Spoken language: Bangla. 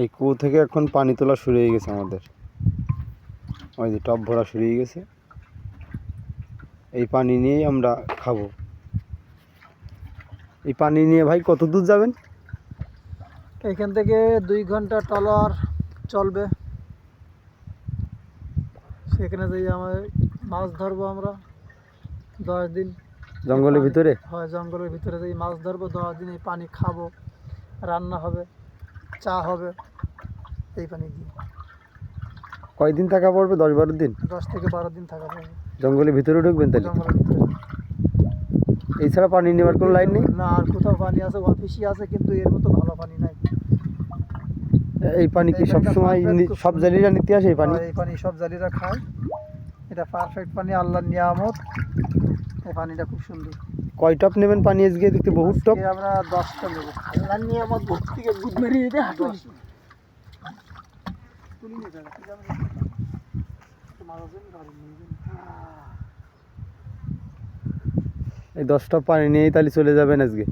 এই কুয়ো থেকে এখন পানি তোলা শুরু হয়ে গেছে আমাদের। ওই যে টব ভরা শুরু হয়ে গেছে। এই পানি নিয়েই আমরা খাব। এই পানি নিয়ে ভাই কত দূর যাবেন? এখান থেকে দুই ঘণ্টা টলার চলবে। সেখানে যাই আমাদের মাছ ধরবো আমরা দশ দিন। জঙ্গলের ভিতরে? হয় জঙ্গলের ভিতরে যাই মাছ ধরবো দশ দিন এই পানি খাব রান্না হবে। চা হবে এই পানি দিয়ে। কয়দিন থাকা পড়বে? দশ বারো দিন? দশ থেকে বারো দিন থাকা পড়বে। জঙ্গলের ভিতরে ঢুকবেন তাহলে? জঙ্গলের ভিতরে। এছাড়া পানি নেওয়ার কোনো লাইন নেই? না আর কোথাও পানি আছে অফিসই আছে কিন্তু এর মতো ভালো পানি নাই। এই পানি কি সবসময় সব। জালিরা নিতে আসে এই পানি? এই পানি সব জালিরা খায়। এটা পারফেক্ট পানি আল্লাহর নিয়ামত। এই পানিটা খুব সুন্দর। কয় টপ নেবেন পানি আজকে? দেখতে বহুত টপ। আমরা দশটা নেব। আল্লাহর নিয়ামত ভর্তি থেকে গুদ মেরিয়ে দে হাঁটু তুলি নিয়ে যাবে তুই যাবে মারাজন গাড়ি নিয়ে এই দশ টপ পানি নিয়েই তাহলে চলে যাবেন আজকে।